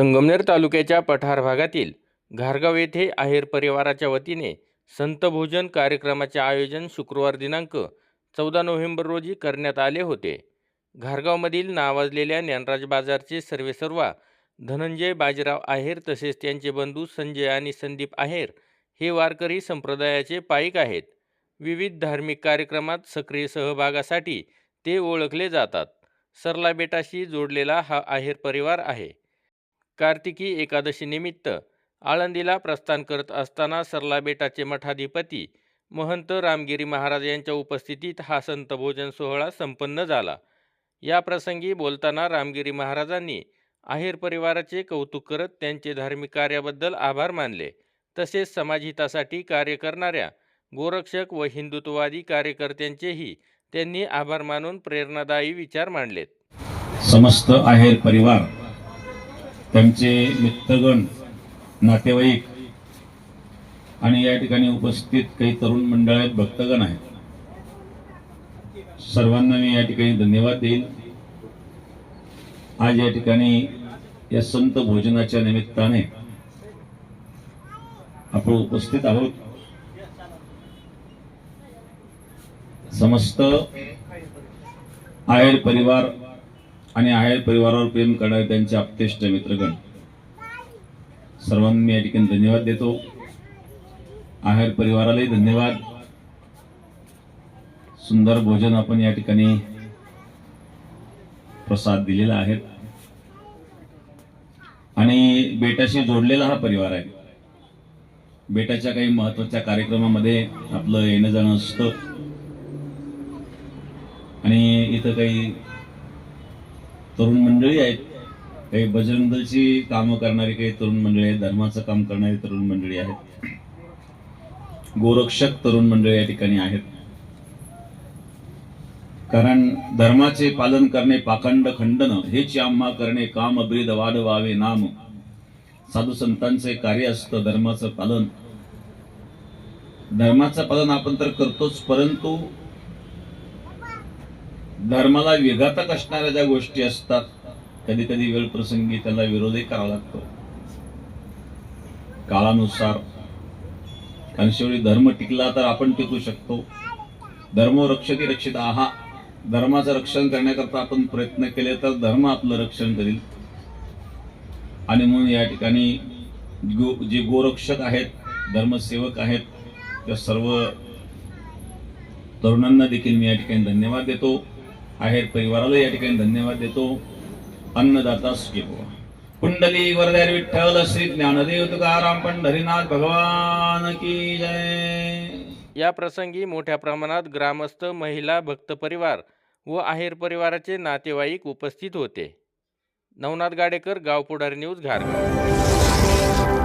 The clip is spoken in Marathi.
संगमनेर तालुक्याच्या पठार भागातील घारगाव येथे आहेर परिवाराच्या वतीने संत भोजन कार्यक्रमाचे आयोजन शुक्रवार दिनांक चौदा नोव्हेंबर रोजी करण्यात आले होते. घारगावमधील नावाजलेल्या ज्ञानराज बाजारचे सर्वेसर्वा धनंजय बाजीराव आहेर तसेच त्यांचे बंधू संजय आणि संदीप आहेर हे वारकरी संप्रदायाचे पाईक आहेत. विविध धार्मिक कार्यक्रमात सक्रिय सहभागासाठी ते ओळखले जातात. सरला बेटाशी जोडलेला हा आहेर परिवार आहे. कार्तिकी एकादशीनिमित्त आळंदीला प्रस्थान करत असताना सरला बेटाचे मठाधिपती महंत रामगिरी महाराज यांच्या उपस्थितीत हा संत भोजन सोहळा संपन्न झाला. या प्रसंगी बोलताना रामगिरी महाराजांनी आहेर परिवाराचे कौतुक करत त्यांचे धार्मिक कार्याबद्दल आभार मानले. तसेच समाजहितासाठी कार्य करणाऱ्या गोरक्षक व हिंदुत्ववादी कार्यकर्त्यांचेही त्यांनी आभार मानून प्रेरणादायी विचार मांडलेत. समस्त आहेर परिवार त्यांचे मित्रगण नातेवाईक आणि या ठिकाणी उपस्थित काही तरुण मंडळ आहेत भक्तगण आहेत. सर्वांना मी या ठिकाणी धन्यवाद देईल आज या ठिकाणी या संत भोजनाच्या निमित्ताने आपण उपस्थित आहोत. समस्त आयर परिवार आणि आहेर परिवारावर प्रेम करणारे त्यांचे आपतेष्ट मित्रगण. सर्वांना मी या ठिकाणी धन्यवाद देतो. आहेर परिवारालाही धन्यवाद. सुंदर भोजन आपण या ठिकाणी प्रसाद दिलेला आहे. आणि बेटाशी जोडलेला हा परिवार आहे. बेटाच्या काही महत्त्वाच्या कार्यक्रमामध्ये आपलं येणं जाणं असतं. आणि इथं काही तरुण मंडळी आहेत. काही बजरंग दलची कामं करणारी काही तरुण मंडळी आहेत. धर्माचं काम करणारी तरुण मंडळी आहेत. गोरक्षक तरुण मंडळी या ठिकाणी आहेत. कारण धर्माचे पालन करणे पाखंड खंडन हेच आम्हा करणे काम ब्रीद वाढवावे नाम. साधू संतांचे कार्य असतं धर्माचं पालन. धर्माचं पालन आपण तर करतोच परंतु धर्माला विघातक असणाऱ्या ज्या गोष्टी असतात कधी कधी वेळ प्रसंगी त्याला विरोधही करावा लागतो. काळानुसार कारण शेवटी धर्म टिकला तर आपण टिकू शकतो. धर्म रक्षती रक्षित आहा. धर्माचं रक्षण करण्याकरता आपण प्रयत्न केले तर धर्म आपलं रक्षण करील. आणि म्हणून या ठिकाणी गो जे गोरक्षक आहेत धर्मसेवक आहेत त्या सर्व तरुणांना देखील मी या ठिकाणी धन्यवाद देतो. आहेत. परिवाराला या ठिकाणी धन्यवाद देतो. अन्नदाता सुखी भवा. कुंडली वरदार विठ्ठल श्री ज्ञानदेव तुकाराम पंढरीनाथ भगवान की जय. या प्रसंगी मोठ्या प्रमाणात ग्रामस्थ महिला भक्त परिवार व आहेर परिवाराचे नातेवाईक उपस्थित होते. नवनाथ गाडेकर गाव पुढारी न्यूज घारगाव